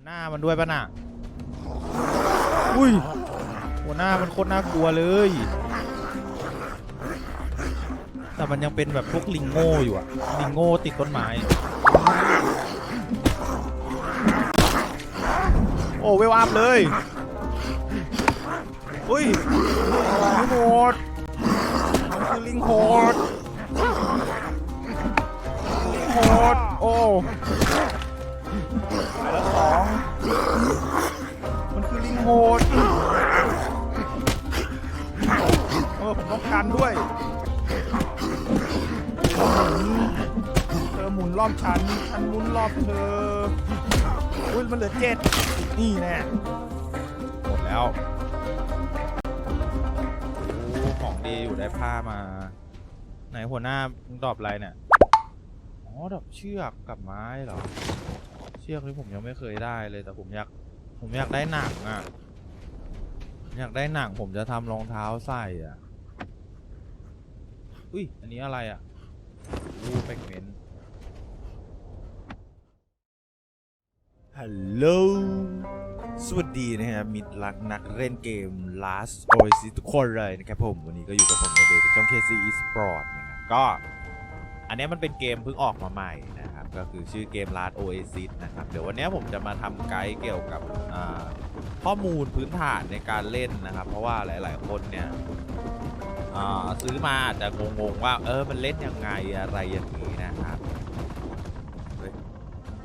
วหน้ามันด้วยป่ะน่ะ อุ้ย หัวหน้ามันโคตรน่ากลัวเลย แต่มันยังเป็นแบบพวกลิงโง่อยู่อะลิงโง่ติดต้นไม้ โอ้เวลอัพเลย อุ้ยลิงโหดมันคือลิงโหดลิงโหดโอ้ โหดเออผมต้องการด้วยเธอหมุนรอบฉัน ฉันหมุนรอบเธออุ้ยมันเหลือเจ็ดนี่แน่หมดแล้วของดีอยู่ได้ผ้ามา ไหนหัวหน้ามึงดอปอะไรเนี่ยอ๋อดอปเชือกกับไม้เหรอ เชือกนี่ผมยังไม่เคยได้เลยแต่ผมอยาก ผมอยากได้หนังอะ อยากได้หนังผมจะทำรองเท้าใส่อะ อุ้ย อันนี้อะไรอะรูปเปกเมนฮัลโหล สวัสดีนะครับ มิตรรักนักเล่นเกม Last Oasis ทุกคนเลยนะครับผม วันนี้ก็อยู่กับผมในเดทช่อง KC eSports นะครับ ก็ อันนี้มันเป็นเกมเพิ่งออกมาใหม่นะครับ ก็คือชื่อเกม Last Oasis นะครับ เดี๋ยววันนี้ผมจะมาทำไกด์เกี่ยวกับข้อมูลพื้นฐานในการเล่นนะครับ เพราะว่าหลาย ๆ คนเนี่ยซื้อมาจะงง ๆ ว่า เออ มันเล่นยังไงอะไรอย่างนี้นะครับเฮ้ย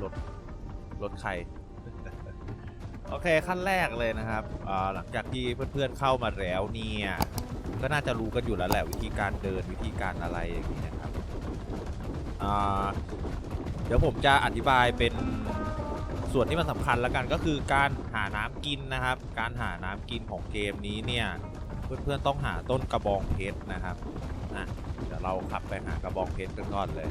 รถรถใคร โอเคขั้นแรกเลยนะครับ หลังจากที่เพื่อน ๆ เข้ามาแล้วเนี่ย ก็น่าจะรู้กันอยู่แล้วแหละวิธีการเดินวิธีการอะไรอย่างนี้ เดี๋ยวผมจะอธิบายเป็นส่วนที่มันสำคัญแล้วกันก็คือการหาน้ำกินนะครับ การหาน้ำกินของเกมนี้เนี่ยเพื่อนๆต้องหาต้นกระบองเพชรนะครับอะเดี๋ยวเราขับไปหากระบองเพชรกันก่อนเลย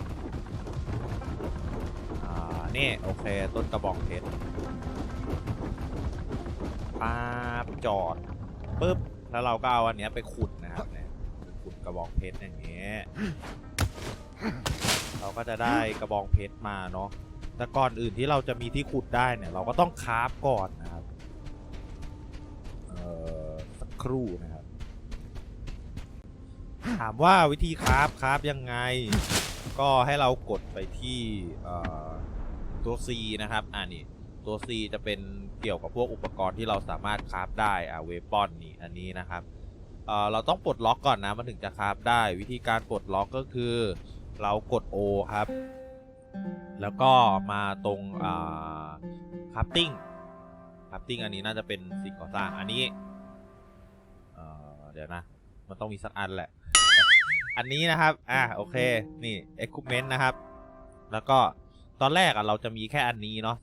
อ่านี่โอเคต้นกระบองเพชรปาบจอดปุ๊บแล้วเราก็เอาอันเนี้ยไปขุดนะครับเนี่ยขุดกระบองเพชรอย่างเงี้ย เราก็จะได้กระบองเพชรมาเนาะแต่ก่อนอื่นที่เราจะมีที่ขุดได้เนี่ย เราก็ต้องคราฟก่อนนะครับเอ่อสักครู่นะครับ ถามว่าวิธีคราฟคราฟยังไง ก็ให้เรากดไปที่เอ่อตัว C นะครับอ่านี่ตัว C จะเป็นเกี่ยวกับพวกอุปกรณ์ที่เราสามารถคราฟได้อ่าเวปอนนี่อันนี้นะครับเอ่อเราต้องปลดล็อกก่อนนะมันถึงจะคราฟได้วิธีการปลดล็อกก็คือ เรากด O ครับ แล้วก็มาตรงอ่าคัพติ้งคัพติ้งอันนี้น่าจะเป็นสิ่งก่อสร้างอันนี้เดี๋ยวนะ มันต้องมีสักอันแหละ อันนี้นะครับ อะโอเค นี่ equipment นะครับ แล้วก็ตอนแรกอะเราจะมีแค่อันนี้เนาะ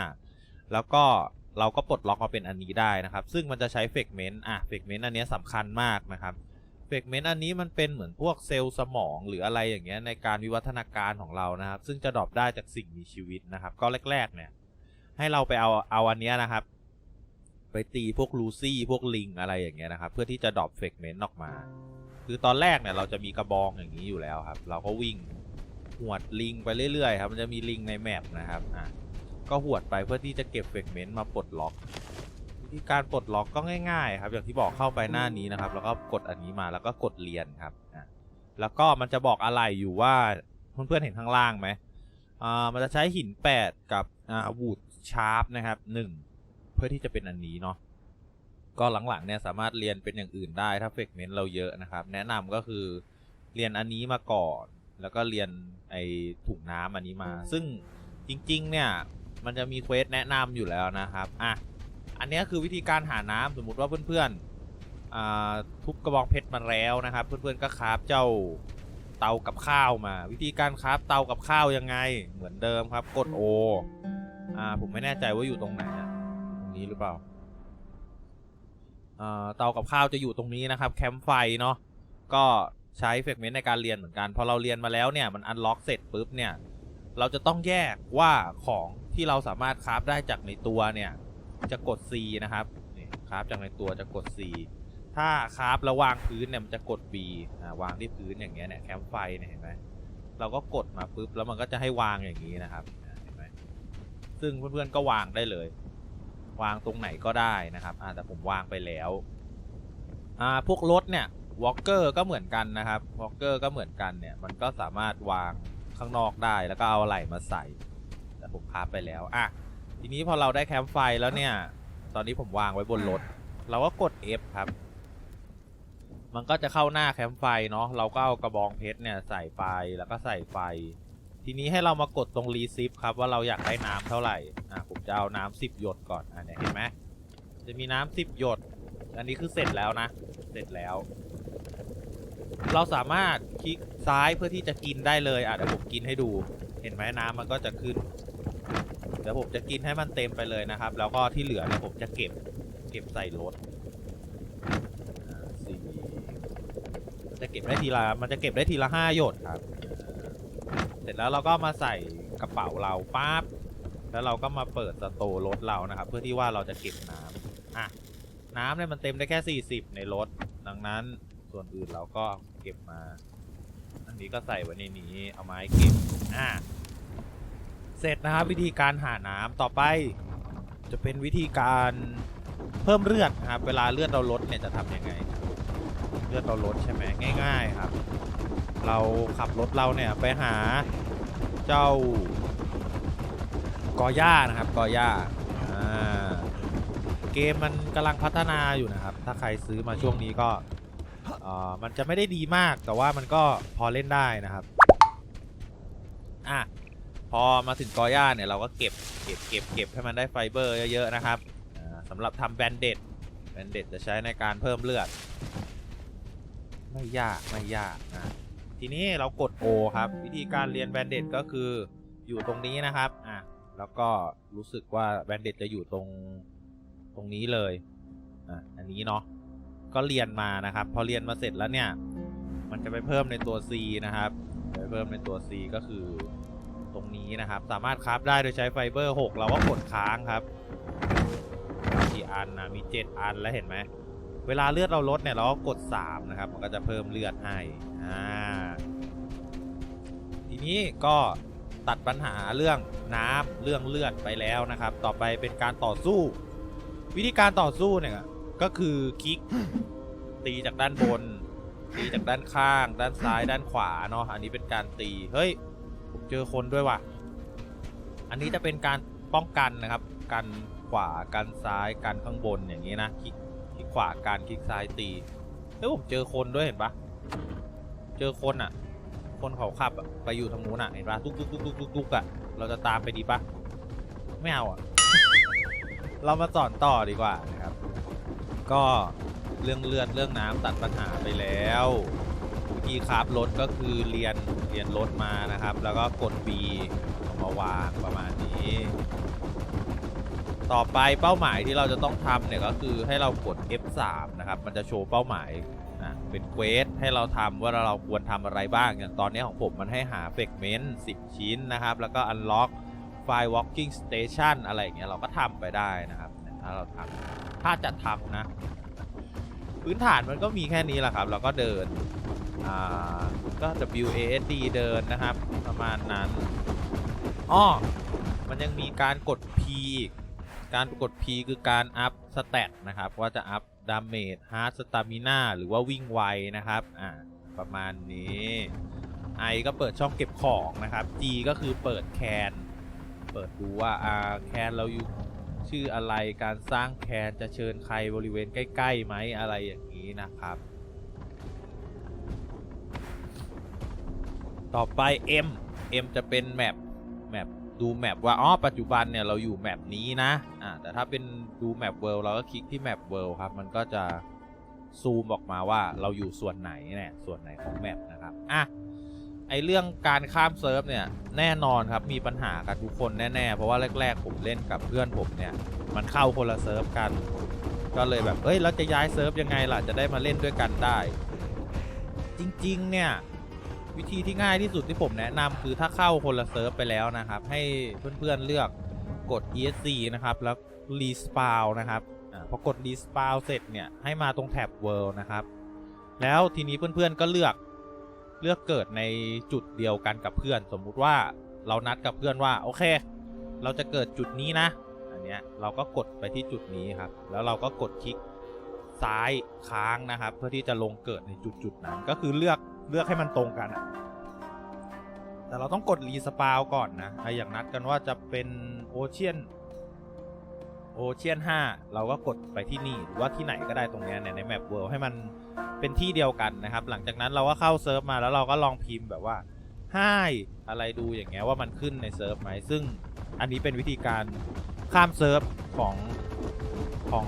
35แล้วก็เราก็ปลดล็อกมาเป็นอันนี้ได้นะครับ ซึ่งมันจะใช้เฟกเมนต์อะเฟกเมนต์อันนี้สำคัญมากนะครับ เฟกเมนต์อันนี้มันเป็นเหมือนพวกเซลล์สมองหรืออะไรอย่างเงี้ยในการวิวัฒนาการของเรานะครับ ซึ่งจะดรอปได้จากสิ่งมีชีวิตนะครับ ก็แรก ๆ เนี่ย ให้เราไปเอาเอาอันเนี้ยนะครับ ไปตีพวกลูซี่พวกลิงอะไรอย่างเงี้ยนะครับ เพื่อที่จะดรอปเฟกเมนต์ออกมา คือตอนแรกเนี่ยเราจะมีกระบองอย่างนี้อยู่แล้วครับ เราก็วิ่งหวดลิงไปเรื่อยๆครับมันจะมีลิงในแมปนะครับอะก็หวดไปเพื่อที่จะเก็บเฟกเมนต์มาปลดล็อก วิธีการปลดล็อกก็ง่ายๆ ครับ อย่างที่บอกเข้าไปหน้านี้นะครับ แล้วก็กดอันนี้มาแล้วก็กดเรียนครับอะแล้วก็มันจะบอกอะไรอยู่ว่าเพื่อนๆเห็นข้างล่างไหมอ่ามันจะใช้หิน 8 กับอ่าวูดชาร์ปนะครับหนึ่งเพื่อที่จะเป็นอันนี้เนาะก็หลังๆเนี่ยสามารถเรียนเป็นอย่างอื่นได้ถ้าเฟกเมนต์เราเยอะนะครับ แนะนำก็คือเรียนอันนี้มาก่อน แล้วก็เรียนไอถุงน้ำอันนี้มา ซึ่งจริงๆเนี่ยมันจะมีเควสแนะนำอยู่แล้วนะครับอะ อันนี้คือวิธีการหาน้ำสมมุติว่าเพื่อนๆทุบกระบองเพชรมาแล้วนะครับ เพื่อนๆก็คราฟเจ้าเตากับข้าวมา วิธีการคราฟเตากับข้าวยังไงเหมือนเดิมครับ กด O อ่าผมไม่แน่ใจว่าอยู่ตรงไหนตรงนี้หรือเปล่าอ่าเตากับข้าวจะอยู่ตรงนี้นะครับ แคมป์ไฟเนาะก็ใช้เฟกเมนต์ในการเรียนเหมือนกันพอเราเรียนมาแล้วเนี่ยมันอันล็อกเสร็จปุ๊บเนี่ยเราจะต้องแยกว่าของที่เราสามารถคราฟได้จากในตัวเนี่ย จะกด C นะครับนี่คราฟจากในตัวจะกด C ถ้าคราฟแล้วางพื้นเนี่ยมันจะกด B อ่าวางที่พื้นอย่างเงี้ยเนี่ยแคมป์ไฟเนี่ยเห็นไหมเราก็กดมาปุ๊บแล้วมันก็จะให้วางอย่างนี้นะครับเห็นไหมซึ่งเพื่อนๆก็วางได้เลย วางตรงไหนก็ได้นะครับอ่าแต่ผมวางไปแล้วอ่าพวกรถเนี่ยวอลเกอร์ก็เหมือนกันนะครับวอลเกอร์ก็เหมือนกันเนี่ยมันก็สามารถวางข้างนอกได้แล้วก็เอาอะไหล่มาใส่ แต่ผมคาบไปแล้วอะ ทีนี้พอเราได้แคมป์ไฟแล้วเนี่ย ตอนนี้ผมวางไว้บนรถ เราก็กด F ครับ มันก็จะเข้าหน้าแคมป์ไฟเนาะ เราก็เอากระบองเพชรเนี่ยใส่ไปแล้วก็ใส่ไฟ ทีนี้ให้เรามากดตรงรีซิฟครับว่าเราอยากได้น้ำเท่าไหร่ อะผมจะเอาน้ำสิบหยดก่อน อะเนี่ยเห็นไหมจะมีน้ำสิบหยด อันนี้คือเสร็จแล้วนะ เสร็จแล้ว เราสามารถคลิกซ้ายเพื่อที่จะกินได้เลย อะเดี๋ยวผมกินให้ดู เห็นไหมน้ำมันก็จะขึ้น เดี๋ยวผมจะกินให้มันเต็มไปเลยนะครับ แล้วก็ที่เหลือเนี่ยผมจะเก็บ เก็บใส่รถสี่จะเก็บได้ทีละ มันจะเก็บได้ทีละห้าหยดครับ เสร็จแล้วเราก็มาใส่กระเป๋าเราปั๊บ แล้วเราก็มาเปิดสโตร์รถเรานะครับ เพื่อที่ว่าเราจะเก็บน้ำอะ น้ำเนี่ยมันเต็มได้แค่ 40 ในรถ ดังนั้นส่วนอื่นเราก็เก็บมา อันนี้ก็ใส่ไว้ในนี้ เอาไม้เก็บ อะ เสร็จนะครับวิธีการหาน้ำต่อไป จะเป็นวิธีการเพิ่มเลือดนะครับเวลาเลือดเราลดเนี่ยจะทำยังไง เลือดเราลดใช่ไหมง่าย ๆครับ เราขับรถเราเนี่ยไปหาเจ้ากอย่านะครับกอย่าอ่าเกมมันกำลังพัฒนาอยู่นะครับ ถ้าใครซื้อมาช่วงนี้ก็มันจะไม่ได้ดีมากแต่ว่ามันก็พอเล่นได้นะครับอะ พอมาถึงกอย่าเนี่ยเราก็เก็บเก็บเก็บเก็บให้มันได้ไฟเบอร์เยอะๆนะครับสำหรับทำแบนเด็ดแบนเด็ดจะใช้ในการเพิ่มเลือด ไม่ยากไม่ยากอะทีนี้เรากด O ครับ วิธีการเรียนแบนเด็ดก็คืออยู่ตรงนี้นะครับอะแล้วก็รู้สึกว่าแบนเด็ดจะอยู่ตรงตรงนี้เลยอะอันนี้เนาะก็เรียนมานะครับ พอเรียนมาเสร็จแล้วเนี่ย มันจะไปเพิ่มในตัว C นะครับไปเพิ่มในตัว C ก็คือ รงนี้นะครับ สามารถคราฟได้โดยใช้ไฟเบอร์ 6 เราก็กดค้างครับกี่อันนะมี 7 อันแล้วเห็นไหม เวลาเลือดเราลดเนี่ยเราก็กด 3 นะครับ มันก็จะเพิ่มเลือดให้อ่าทีนี้ก็ตัดปัญหาเรื่องน้ำเรื่องเลือดไปแล้วนะครับ ต่อไปเป็นการต่อสู้ วิธีการต่อสู้เนี่ยก็คือคลิกตีจากด้านบน ตีจากด้านข้าง ด้านซ้ายด้านขวาเนาะอันนี้เป็นการตีเฮ้ย เจอคนด้วยว่ะ อันนี้จะเป็นการป้องกันนะครับ กันขวา กันซ้าย กันข้างบนอย่างนี้นะ คลิกคลิกขวากันคลิกซ้ายตีเฮ้ยผมเจอคนด้วยเห็นปะเจอคนอะ คนเขาขับอะไปอยู่ทางนู้นอะ เห็นปะตุ๊กตุ๊กตุ๊กตุ๊กตุ๊กตุ๊กอะ เราจะตามไปดีปะไม่เอาอะ เรามาสอนต่อดีกว่านะครับ ก็เรื่องเลือดเรื่องน้ำตัดปัญหาไปแล้ว ธีคราฟรถก็คือเรียนเรียนรถมานะครับ แล้วก็กด B มาวางประมาณนี้ ต่อไปเป้าหมายที่เราจะต้องทำเนี่ยก็คือให้เรากด F3 นะครับ มันจะโชว์เป้าหมายนะเป็นเควสให้เราทำว่าเราควรทำอะไรบ้างอย่างตอนนี้ของผมมันให้หาเฟกเมนต์10 ชิ้นนะครับ แล้วก็ unlock file walking station อะไรอย่างเงี้ยเราก็ทำไปได้นะครับ ถ้าเราทำถ้าจะทำนะ พื้นฐานมันก็มีแค่นี้แหละครับ เราก็เดิน ก็ W A S D เดินนะครับ ประมาณนั้นอ้อมันยังมีการกด P อีก การกด P คือการอัพสเตตนะครับ ว่าจะอัพดาเมจฮาร์ดสตามินาหรือว่าวิ่งไวนะครับ อ่า ประมาณนี้ I ก็เปิดช่องเก็บของนะครับ G ก็คือเปิดแคน เปิดดูว่าอ่าแคนเราอยู่ชื่ออะไรการสร้างแคนจะเชิญใครบริเวณใกล้ๆไหมอะไรอย่างนี้นะครับ ต่อไป M M จะเป็นแมปแมปดูแมปว่าอ๋อปัจจุบันเนี่ยเราอยู่แมปนี้นะอ่าแต่ถ้าเป็นดูแมปเวิลด์เราก็คลิกที่แมปเวิลด์ครับ มันก็จะซูมออกมาว่าเราอยู่ส่วนไหนเนี่ยส่วนไหนของแมปนะครับอะไอเรื่องการข้ามเซิร์ฟเนี่ยแน่นอนครับมีปัญหากันทุกคนแน่ๆ เพราะว่าแรก ๆ ผมเล่นกับเพื่อนผมเนี่ย มันเข้าคนละเซิร์ฟกัน ก็เลยแบบเอ้ยเราจะย้ายเซิร์ฟยังไงล่ะจะได้มาเล่นด้วยกันได้ จริง ๆ เนี่ย วิธีที่ง่ายที่สุดที่ผมแนะนำคือถ้าเข้าคนละเซิร์ฟไปแล้วนะครับ ให้เพื่อนๆเลือกกด ESC นะครับ แล้ว respawn นะครับอาพอกด respawn เสร็จเนี่ยให้มาตรงแท็บ world นะครับ แล้วทีนี้เพื่อนๆก็เลือกเลือกเกิดในจุดเดียวกันกับเพื่อน สมมุติว่าเรานัดกับเพื่อนว่าโอเค เราจะเกิดจุดนี้นะ อันเนี้ยเราก็กดไปที่จุดนี้ครับ แล้วเราก็กดคลิกซ้ายค้างนะครับ เพื่อที่จะลงเกิดในจุดจุดๆนั้นก็คือเลือก เลือกให้มันตรงกันอะแต่เราต้องกดรีสปาวก่อนนะไออย่างนัดกันว่าจะเป็นโอเชียนโอเชียน5เราก็กดไปที่นี่หรือว่าที่ไหนก็ได้ตรงเนี้ยเนี่ยในแมปเวิลด์ให้มันเป็นที่เดียวกันนะครับ หลังจากนั้นเราก็เข้าเซิร์ฟมาแล้วเราก็ลองพิมพ์แบบว่าให้อะไรดูอย่างเงี้ยว่ามันขึ้นในเซิร์ฟไหมซึ่งอันนี้เป็นวิธีการข้ามเซิร์ฟของของ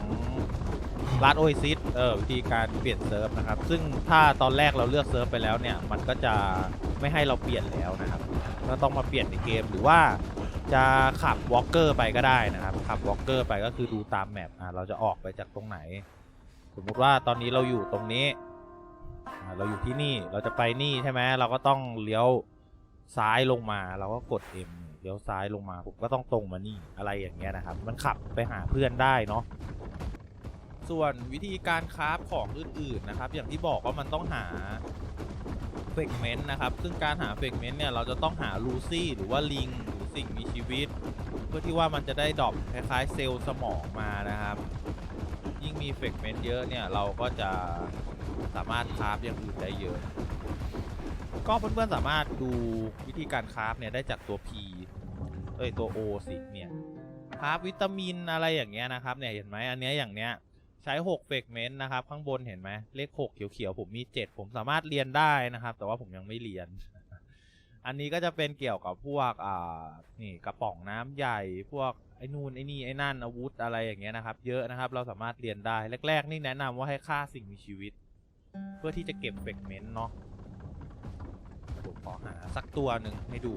รัฐโอซิสเออวิธีการเปลี่ยนเซิร์ฟนะครับ ซึ่งถ้าตอนแรกเราเลือกเซิร์ฟไปแล้วเนี่ย มันก็จะไม่ให้เราเปลี่ยนแล้วนะครับก็ต้องมาเปลี่ยนในเกมหรือว่าจะขับวอล์กเกอร์ไปก็ได้นะครับ ขับวอล์กเกอร์ไปก็คือดูตามแมปอะเราจะออกไปจากตรงไหน สมมุติว่าตอนนี้เราอยู่ตรงนี้ เราอยู่ที่นี่เราจะไปนี่ใช่ไหมเราก็ต้องเลี้ยวซ้ายลงมาเราก็กด M เลี้ยวซ้ายลงมาผมก็ต้องตรงมานี่อะไรอย่างเงี้ยนะครับ มันขับไปหาเพื่อนได้เนาะ ส่วนวิธีการคราฟของอื่นๆนะครับ อย่างที่บอกว่ามันต้องหาเฟกเมนต์นะครับ ซึ่งการหาเฟกเมนต์เนี่ยเราจะต้องหาลูซี่หรือว่าลิงหรือสิ่งมีชีวิต เพื่อที่ว่ามันจะได้ดรอปคล้ายๆเซลล์สมองมานะครับ ยิ่งมีเฟกเมนต์เยอะเนี่ยเราก็จะสามารถคราฟอย่างอื่นได้เยอะ ก็เพื่อนๆสามารถดูวิธีการคราฟเนี่ยได้จากตัว P เอ้ยตัว O สิเนี่ยคราฟวิตามินอะไรอย่างเงี้ยนะครับเนี่ยเห็นไหมอันเนี้ยอย่างเนี้ย ใช้6เฟกเมนต์นะครับ ข้างบนเห็นไหมเลข 6 เขียวๆ ผมมี 7 ผมสามารถเรียนได้นะครับ แต่ว่าผมยังไม่เรียน อันนี้ก็จะเป็นเกี่ยวกับพวกอ่านี่กระป๋องน้ำใหญ่พวกไอ้นู่นไอ้นี่ไอ้นั่นอาวุธอะไรอย่างเงี้ยนะครับ เยอะนะครับ เราสามารถเรียนได้แรก ๆ นี่แนะนำว่าให้ฆ่าสิ่งมีชีวิต เพื่อที่จะเก็บเฟกเมนต์เนาะผมขอหาสักตัวหนึ่งให้ดู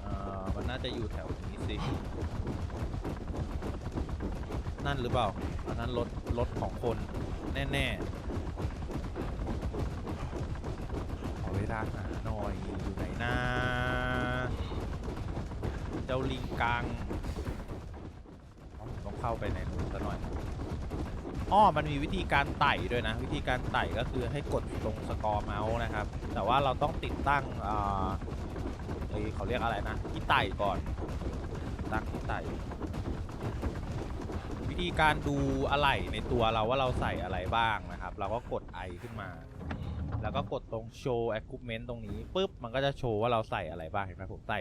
เอ่อมันน่าจะอยู่แถวนี้สิ นั่นหรือเปล่า อันนั้นรถรถของคนแน่ๆขอเวลาหาหน่อยอยู่ไหนนะเจ้าลิงกังต้องเข้าไปในนู้นซะหน่อยอ้อมันมีวิธีการไต่ด้วยนะ วิธีการไต่ก็คือให้กดตรงสกอร์เมาส์นะครับ แต่ว่าเราต้องติดตั้งอ่าเอ้ยเขาเรียกอะไรนะที่ไต่ก่อน ตั้งที่ไต่ ธีการดูอะไหล่ในตัวเราว่าเราใส่อะไรบ้างนะครับ เราก็กดไอขึ้นมา แล้วก็กดตรง show equipment ตรงนี้ปุ๊บมันก็จะโชว์ว่าเราใส่อะไรบ้างเห็นไหมผมใส่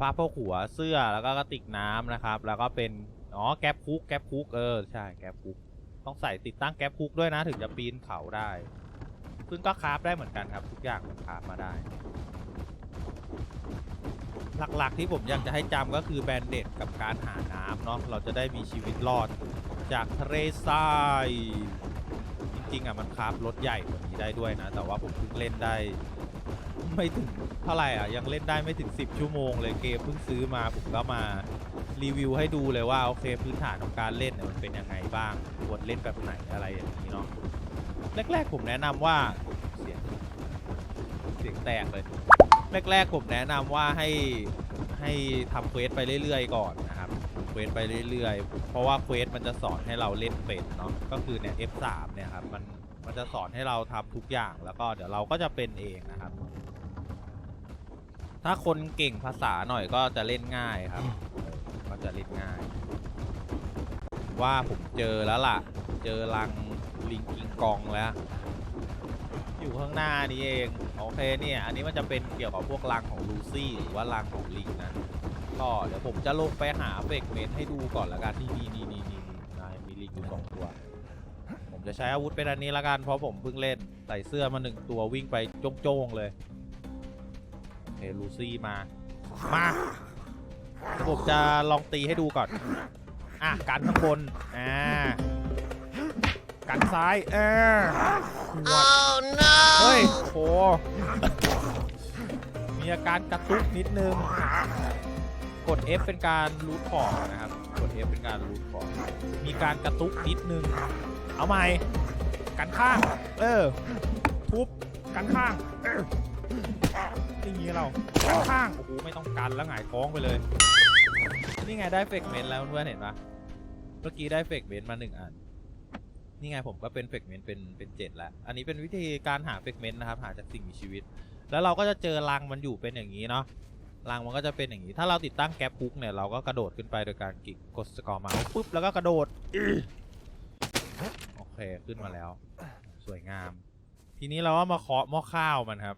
ผ้าโพกหัวเสื้อแล้วก็กระติกน้ำนะครับ แล้วก็เป็นอ๋อแก๊ปคุกแก๊ปคุกเออใช่แก๊ปคุกต้องใส่ติดตั้งแก๊ปคุกด้วยนะถึงจะปีนเขาได้ ซึ่งก็คราฟได้เหมือนกันครับ ทุกอย่างมันคราฟมาได้ หลักๆที่ผมอยากจะให้จำก็คือแบนเด็ดกับการหาน้ำเนาะเราจะได้มีชีวิตรอดจากทะเลทรายจริงๆอะมันคราฟรถใหญ่กว่านี้ได้ด้วยนะ แต่ว่าผมเพิ่งเล่นได้ ไม่ถึงเท่าไหร่อะยังเล่นได้ไม่ถึง 10 ชั่วโมงเลยเกมเพิ่งซื้อมาผมก็มารีวิวให้ดูเลยว่าโอเคพื้นฐานของการเล่นเนี่ยมันเป็นยังไงบ้างควรเล่นแบบไหนอะไรอย่างนี้เนาะแรกๆผมแนะนำว่าเสียงเสียงแตกเลย แรกๆผมแนะนำว่าให้ให้ทำเควสไปเรื่อยๆก่อนนะครับเควสไปเรื่อยๆ เพราะว่าเควสมันจะสอนให้เราเล่นเป็นเนาะก็คือเนี่ย F3 เนี่ยครับมันมันจะสอนให้เราทำทุกอย่างแล้วก็เดี๋ยวเราก็จะเป็นเองนะครับ ถ้าคนเก่งภาษาหน่อยก็จะเล่นง่ายครับก็จะเล่นง่าย ว่าผมเจอแล้วล่ะ เจอรังลิงกิงกองแล้ว อยู่ข้างหน้านี้เองโอเคเนี่ยอันนี้มันจะเป็นเกี่ยวกับพวกรังของลูซี่หรือว่ารังของลิงนะก็เดี๋ยวผมจะลงไปหาเฟกเมนให้ดูก่อนละกันนี่นี่นี่นี่นี่นายมีลิงอยู่สองตัว ผมจะใช้อาวุธเป็นอันนี้ละกันเพราะผมเพิ่งเล่นใส่เสื้อมาหนึ่งตัววิ่งไปโจ้งๆเลยโอเคลูซี่มามาผมจะลองตีให้ดูก่อนอะกันข้างบนอ่า กันซ้ายเออหัวด Oh no! เฮ้ยโหมีอาการกระตุกนิดนึง กด F เป็นการรูทของนะครับ กด F เป็นการรูทของ มีการกระตุกนิดนึง เอาใหม่ กันข้าง เออ ทุบ กันข้างเอออย่างนี้เรากันข้าง โอ้โห ไม่ต้องกันแล้วหงายท้องไปเลย นี่ไงได้เฟกเมนต์แล้วเพื่อนเห็นปะเมื่อกี้ได้เฟกเมนต์มาหนึ่งอัน นี่ไงผมก็เป็นเฟกเมนต์เป็นเป็นเจ็ดแล้วอันนี้เป็นวิธีการหาเฟกเมนต์นะครับ หาจากสิ่งมีชีวิต แล้วเราก็จะเจอรังมันอยู่เป็นอย่างนี้เนาะรังมันก็จะเป็นอย่างนี้ ถ้าเราติดตั้งแก๊ปพุกเนี่ยเราก็กระโดดขึ้นไปโดยการกดกกดสกอร์มาปุ๊บแล้วก็กระโดดโอเคขึ้นมาแล้ว สวยงาม ทีนี้เราก็มาเคาะหม้อข้าวมันครับ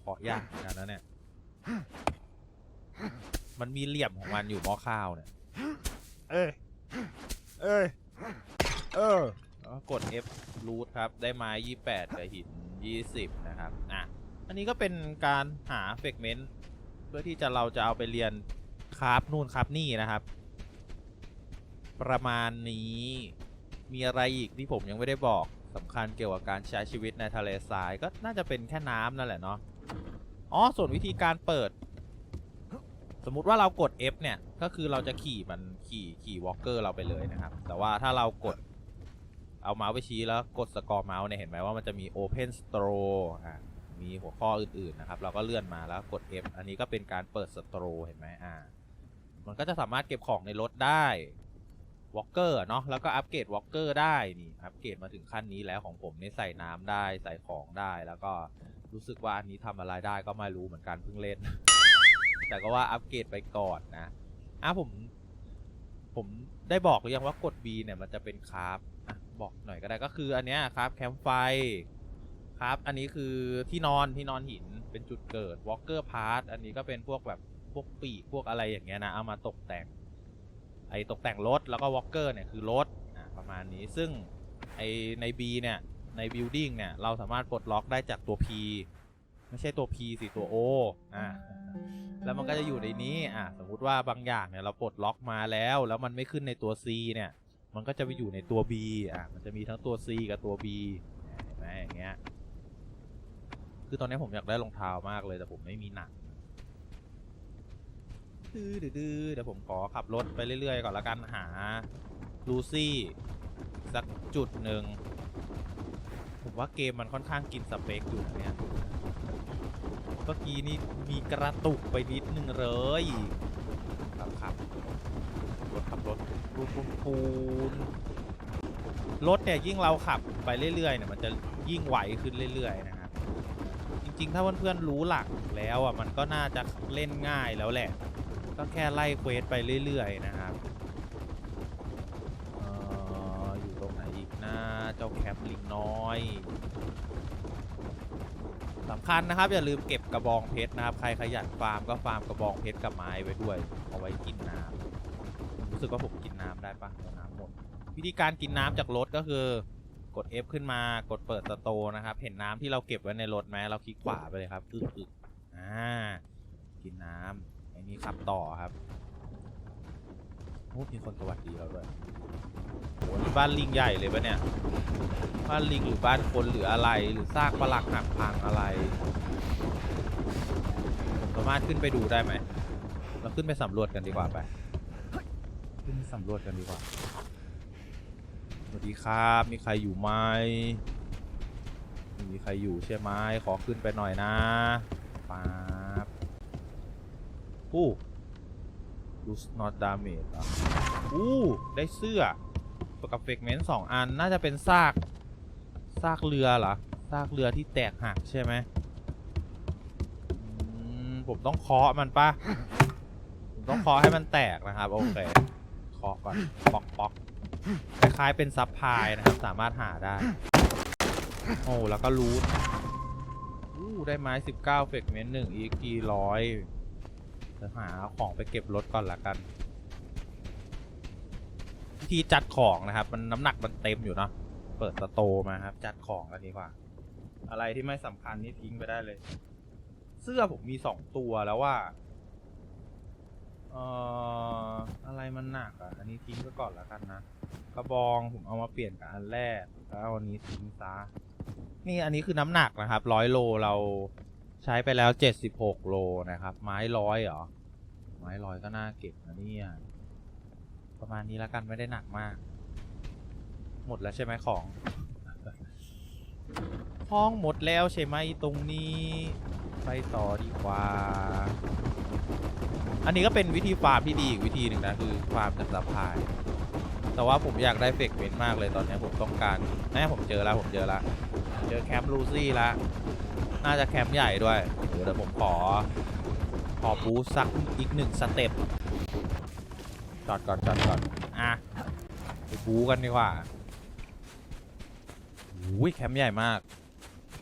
เคาะยากเหมือนกันนะเนี่ย มันมีเหลี่ยมของมันอยู่หม้อข้าวเนี่ย เอ้ยเอ้ย เออกด F root ครับ ได้ไม้ 28กับหิน 20 นะครับ อะ อันนี้ก็เป็นการหาเฟกเมนต์เพื่อที่จะเราจะเอาไปเรียนคราฟนู่นคราฟนี่นะครับ ประมาณนี้มีอะไรอีกที่ผมยังไม่ได้บอกสำคัญเกี่ยวกับการใช้ชีวิตในทะเลทรายก็น่าจะเป็นแค่น้ำนั่นแหละเนาะอ๋อส่วนวิธีการเปิด สมมุติว่าเรากด F เนี่ย ก็คือเราจะขี่มันขี่ขี่วอล์กเกอร์เราไปเลยนะครับ แต่ว่าถ้าเรากด เอาเมาส์ไปชี้แล้วกดสกอร์เมาส์เนี่ยเห็นไหมว่ามันจะมี Open Store อ่ามีหัวข้ออื่นๆนะครับ เราก็เลื่อนมาแล้วกด F อันนี้ก็เป็นการเปิด Store เห็นไหมอ่า มันก็จะสามารถเก็บของในรถได้วอล์กเกอร์เนาะแล้วก็อัปเกรดวอล์กเกอร์ได้นี่อัปเกรดมาถึงขั้นนี้แล้วของผมนี่ใส่น้ำได้ใส่ของได้แล้วก็รู้สึกว่าอันนี้ทำอะไรได้ก็ไม่รู้เหมือนกันเพิ่งเล่น แต่ก็ว่าอัปเกรดไปก่อนนะอะผม ผมได้บอกหรือยังว่ากด B เนี่ยมันจะเป็นคราฟ บอกหน่อยก็ได้ก็คืออันเนี้ยคราฟแคมป์ไฟครับ อันนี้คือที่นอนที่นอนหินเป็นจุดเกิดวอล์กเกอร์พาร์ทอันนี้ก็เป็นพวกแบบพวกปีกพวกอะไรอย่างเงี้ยนะเอามาตกแต่ง ไอตกแต่งรถแล้วก็วอล์กเกอร์เนี่ยคือรถอะประมาณนี้ซึ่งไอใน B เนี่ยใน building เนี่ยเราสามารถปลดล็อกได้จากตัว P ไม่ใช่ตัว P สิตัว O อ่าแล้วมันก็จะอยู่ในนี้อะสมมุติว่าบางอย่างเนี่ยเราปลดล็อกมาแล้ว แล้วมันไม่ขึ้นในตัว C เนี่ย มันก็จะไปอยู่ในตัว B อะ มันจะมีทั้งตัว C กับตัว B เห็นไหมอย่างเงี้ย คือตอนนี้ผมอยากได้รองเท้ามากเลยแต่ผมไม่มีหนังดื้อดื้อเดี๋ยวผมขอขับรถไปเรื่อยๆก่อนละกันหาลูซี่สักจุดหนึ่งผมว่าเกมมันค่อนข้างกินสเปคอยู่เนี่ยเมื่อกี้นี่มีกระตุกไปนิดนึงเลย ครับครับรถขับรถปูนปูนปูนรถเนี่ยยิ่งเราขับไปเรื่อยๆเนี่ยมันจะยิ่งไหวขึ้นเรื่อยๆนะครับจริงๆ ถ้าเพื่อนๆรู้หลักแล้วอะมันก็น่าจะเล่นง่ายแล้วแหละ ก็แค่ไล่เควสไปเรื่อยๆนะครับเอออยู่ตรงไหนอีกนะเจ้าแคปลิงน้อยสำคัญนะครับอย่าลืมเก็บกระบองเพชรนะครับ ใครขยันฟาร์มก็ฟาร์มกระบองเพชรกับไม้ไว้ด้วย เอาไว้กินน้ำรู้สึกว่าผมกินน้ำได้ปะเดี๋ยวน้ำหมดวิธีการกินน้ำจากรถก็คือกด F ขึ้นมากดเปิดสโตนะครับ เห็นน้ำที่เราเก็บไว้ในรถไหมเราคลิกขวาไปเลยครับอึกอึกอ่ากินน้ำไอ้นี่ขับต่อครับโอ้มีคนสวัสดีเราด้วยโอ้นี่บ้านลิงใหญ่เลยปะเนี่ยบ้านลิงหรือบ้านคนหรืออะไรหรือซากปลักหักพังอะไรสามารถขึ้นไปดูได้ไหม เราขึ้นไปสำรวจกันดีกว่าไป ขึ้นไปสำรวจกันดีกว่า สวัสดีครับ มีใครอยู่ไหมไม่มีใครอยู่ใช่ไหมขอขึ้นไปหน่อยนะป๊าบอู้ lose not damage เหรออู้ ได้เสื้อตัวกับเฟกเมนต์สองอัน น่าจะเป็นซาก ซากเรือเหรอ ซากเรือที่แตกหักใช่ไหมอืมผมต้องเคาะมันปะผม ต้องเคาะให้มันแตกนะครับ โอเคเคาะก่อนป๊อกป๊อกคล้ายๆเป็นซับพลายนะครับ สามารถหาได้ โอ้แล้วก็รูทอู้ได้ไม้สิบเก้าเฟกเมนต์หนึ่งอีกกี่ร้อยจะหาของไปเก็บรถก่อนละกันวิธีจัดของนะครับ มันน้ำหนักมันเต็มอยู่เนาะเปิดสโตมาครับ จัดของกันดีกว่า อะไรที่ไม่สำคัญนี่ทิ้งไปได้เลย เสื้อผมมีสองตัวแล้วว่า เอ่ออะไรมันหนักอะ อันนี้ทิ้งไปก่อนแล้วกันนะ กระบองผมเอามาเปลี่ยนกับอันแรก แล้วเอาอันนี้ทิ้งซะ นี่อันนี้คือน้ำหนักนะครับ ร้อยโลเราใช้ไปแล้วเจ็ดสิบหกโลนะครับ ไม้ร้อยเหรอ ไม้ร้อยก็น่าเก็บนะเนี่ย ประมาณนี้แล้วกันไม่ได้หนักมาก หมดแล้วใช่ไหมของ ห้องหมดแล้วใช่ไหมตรงนี้ ไปต่อดีกว่า อันนี้ก็เป็นวิธีฟาร์มที่ดีอีกวิธีหนึ่งนะคือฟาร์มจากซัพพลาย แต่ว่าผมอยากได้เฟกเมนมากเลยตอนนี้ผมต้องการแน่ผมเจอแล้วผมเจอแล้วเจอแคมป์ลูซี่แล้วน่าจะแคมป์ใหญ่ด้วยเดี๋ยวผมขอขอบูสักอีกหนึ่งสเต็ปจอดก่อนจอดก่อนอะไปบูกันดีกว่าอุ้ยแคมป์ใหญ่มาก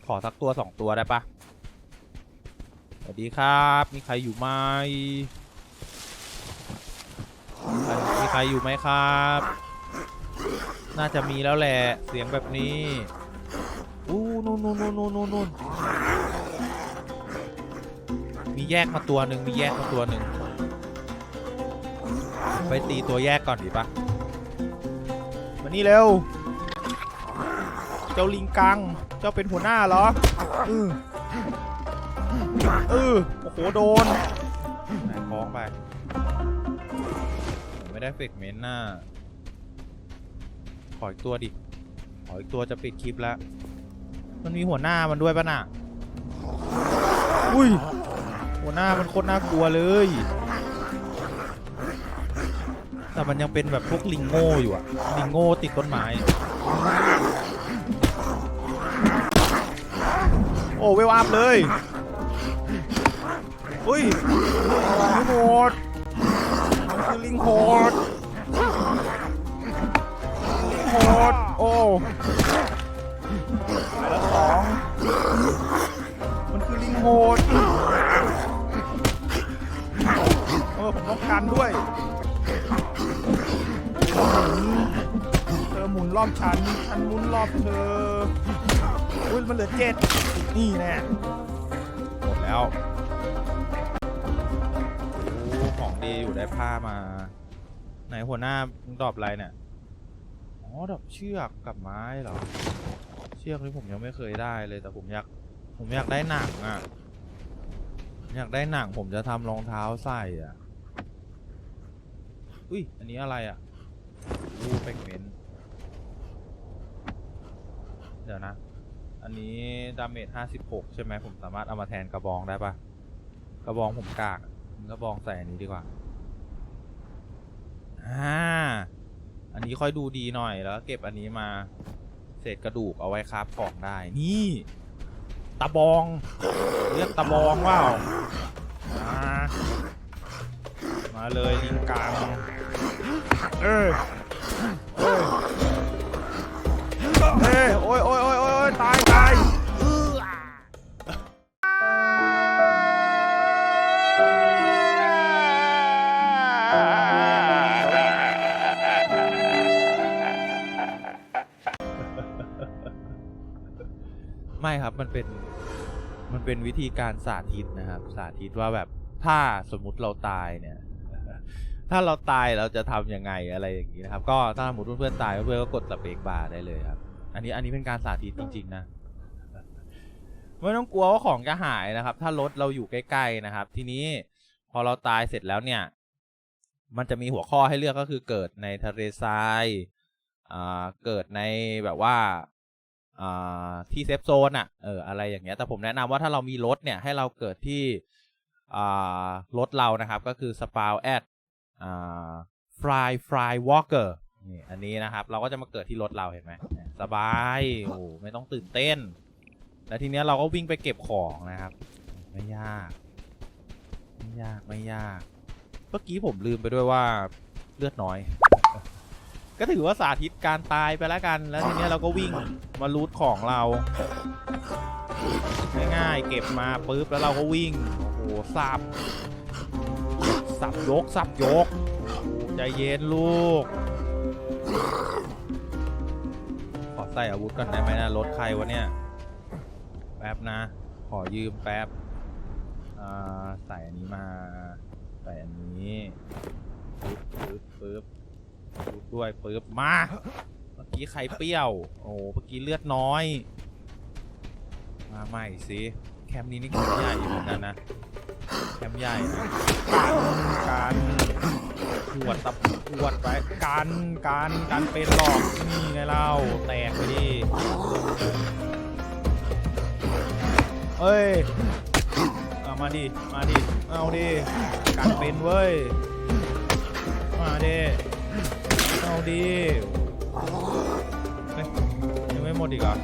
ขอสักตัวสองตัวได้ปะสวัสดีครับ มีใครอยู่ไหม รอยู่ไหมครับ น่าจะมีแล้วแหละ เสียงแบบนี้ อู้นู่นนู่นนู่นนู่นนู่นมีแยกมาตัวหนึ่งมีแยกมาตัวหนึ่ง ไปตีตัวแยกก่อนดีปะมานี่เร็ว เจ้าลิงกัง เจ้าเป็นหัวหน้าเหรอเออเอโอ้โห โดน ได้เฟกเมนต์น่าขออีกตัวดิ ขออีกตัวจะปิดคลิปแล้วมันมีหัวหน้ามันด้วยปะน่ะ อุ้ย หัวหน้ามันโคตรน่ากลัวเลย แต่มันยังเป็นแบบพวกลิงโง่อยู่อะลิงโง่ติดต้นไม้ โอ้เวลอัพเลย อุ้ยหมันคือ ลิงโหดลิงโหดโอ้แล้วสองมันคือลิงโหดเออผมต้องการด้วยเธอหมุนรอบฉันฉันหมุนรอบเธออุ้ยมันเหลือเจ็ดนี่แน่หมดแล้ว ดีอยู่ได้ผ้ามา ไหนหัวหน้ามึงดรอปอะไรเนี่ย อ๋อดรอปเชือกกับไม้เหรอ เชือกนี่ผมยังไม่เคยได้เลยแต่ผมอยาก ผมอยากได้หนังอะ อยากได้หนังผมจะทำรองเท้าใส่อะ อุ้ย อันนี้อะไรอะรูปเฟกเมนเดี๋ยวนะ อันนี้ดาเมจ56 ใช่ไหมผมสามารถเอามาแทนกระบองได้ปะกระบองผมกาก กระบองใส่อันนี้ดีกว่า อ่า อันนี้ค่อยดูดีหน่อยแล้ว เก็บอันนี้มา เศษกระดูกเอาไว้คราบของได้ นี่ ตะบอง เรียกตะบองว่ามามาเลยลิงกังเออเออเอ้ยโอ้ยโอ้ยโอ้ยโอ้ยโอ้ยตาย ครับ มันเป็น มันเป็นวิธีการสาธิตนะครับ สาธิตว่าแบบถ้าสมมุติเราตายเนี่ย ถ้าเราตายเราจะทำยังไงอะไรอย่างนี้นะครับ ก็ถ้าสมมติเพื่อนๆตายเพื่อนก็กดสเปกบาร์ได้เลยครับ อันนี้อันนี้เป็นการสาธิตจริง ๆ นะไม่ต้องกลัวว่าของจะหายนะครับ ถ้ารถเราอยู่ใกล้ๆนะครับ ทีนี้พอเราตายเสร็จแล้วเนี่ย มันจะมีหัวข้อให้เลือกก็คือเกิดในทะเลทรายเกิดในแบบว่า ที่เซฟโซนอะเอออะไรอย่างเงี้ยแต่ผมแนะนำว่าถ้าเรามีรถเนี่ยให้เราเกิดที่รถเรานะครับก็คือ spawn at อ่า fly fly walker นี่อันนี้นะครับ เราก็จะมาเกิดที่รถเราเห็นไหมสบายโอ้ไม่ต้องตื่นเต้น แล้วทีเนี้ยเราก็วิ่งไปเก็บของนะครับ ไม่ยาก ไม่ยากไม่ยากเมื่อกี้ผมลืมไปด้วยว่าเลือดน้อย ก็ถือว่าสาธิตการตายไปแล้วกัน แล้วทีเนี้ยเราก็วิ่งมารูทของเรา ง่ายๆเก็บมาปุ๊บแล้วเราก็วิ่ง โอ้โหสับ สับยก สับยกโอ้โหใจเย็นลูก ขอใส่อาวุธก่อนได้ไหมนะรถใครวะเนี่ย แป๊บนะ ขอยืมแป๊บ อ่า ใส่อันนี้มา ใส่อันนี้ปึ๊บปึ๊บปึ๊บ ปึ๊บด้วยปึ๊บมา เมื่อกี้ใครเปรี้ยว โอ้โหเมื่อกี้เลือดน้อย มาใหม่สิแคมป์นี้นี่แคมป์ใหญ่อยู่เหมือนกันนะแคมป์ใหญ่นะการหวดตับหวดไปการการการเป็นหลอกนี่ไงเล่าแตกไปดิเอ้ยเอามาดิมาดิเอาดิการเป็นเว้ยมาดิ เอาดีเยังไม่หมดอีกเหรอ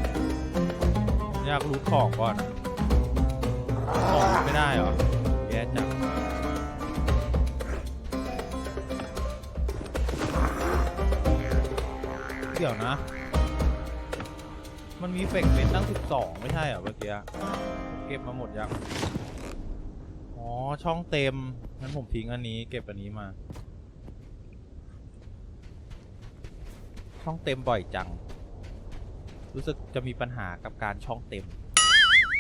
ผมอยากรู้ของก่อนของไม่ได้เหรอแย่จังเดี๋ยวนะ มันมีเฟกเป็นตั้ง 12 ไม่ใช่เหรอเมื่อกี้เก็บมาหมดยัง อ๋อ ช่องเต็ม งั้นผมทิ้งอันนี้ เก็บอันนี้มา ช่องเต็มบ่อยจัง รู้สึกจะมีปัญหากับการช่องเต็ม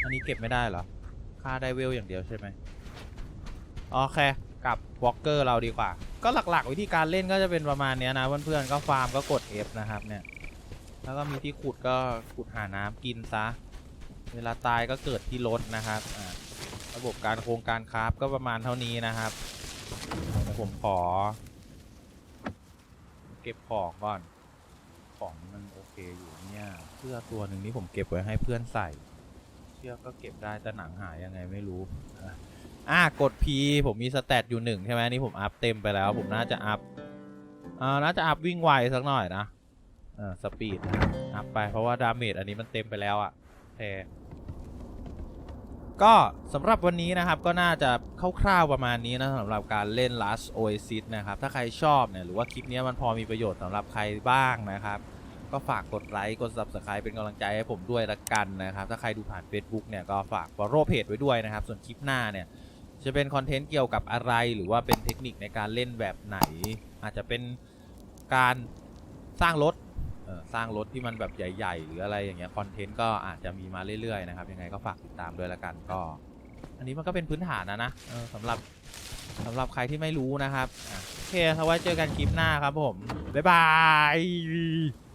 อันนี้เก็บไม่ได้เหรอ ค่าได้เวลอย่างเดียวใช่ไหมโอเคกับวอลเกอร์เราดีกว่า ก็หลักๆ วิธีการเล่นก็จะเป็นประมาณนี้นะเพื่อนๆ ก็ฟาร์มก็กด F นะครับเนี่ย แล้วก็มีที่ขุดก็ขุดหาน้ำกินซะ เวลาตายก็เกิดที่รถนะครับ ระบบการโครงการคราฟก็ประมาณเท่านี้นะครับ ผมขอ เก็บของก่อน ของมันโอเคอยู่เนี่ยเสื้อตัวหนึ่งนี่ผมเก็บไว้ให้เพื่อนใส่ เชือกก็เก็บได้แต่หนังหายยังไงไม่รู้อะอ่ากด P ผมมีสแตทอยู่หนึ่งใช่ไหมนี่ผมอัพเต็มไปแล้ว ผมน่าจะอัพอ่าน่าจะอัพวิ่งไวสักหน่อยนะเออสปีดอัพไปเพราะว่าดาเมจอันนี้มันเต็มไปแล้วอะโอเคก็สำหรับวันนี้นะครับก็น่าจะคร่าวๆประมาณนี้นะสำหรับการเล่น Last Oasis นะครับ ถ้าใครชอบเนี่ยหรือว่าคลิปนี้มันพอมีประโยชน์สำหรับใครบ้างนะครับ ก็ฝากกดไลค์กด Subscribe เป็นกำลังใจให้ผมด้วยละกันนะครับ ถ้าใครดูผ่าน Facebook เนี่ยก็ฝาก follow page ไว้ด้วยนะครับ ส่วนคลิปหน้าเนี่ยจะเป็นคอนเทนต์เกี่ยวกับอะไรหรือว่าเป็นเทคนิคในการเล่นแบบไหน อาจจะเป็นการสร้างรถสร้างรถที่มันแบบใหญ่ ๆ หรืออะไรอย่างเงี้ยคอนเทนต์ก็อาจจะมีมาเรื่อยๆนะครับยังไงก็ฝากติดตามด้วยละกันก็ อันนี้มันก็เป็นพื้นฐานนะนะสำหรับสำหรับใครที่ไม่รู้นะครับโอเคเอาไว้เจอกันคลิปหน้าครับผม บ๊ายบาย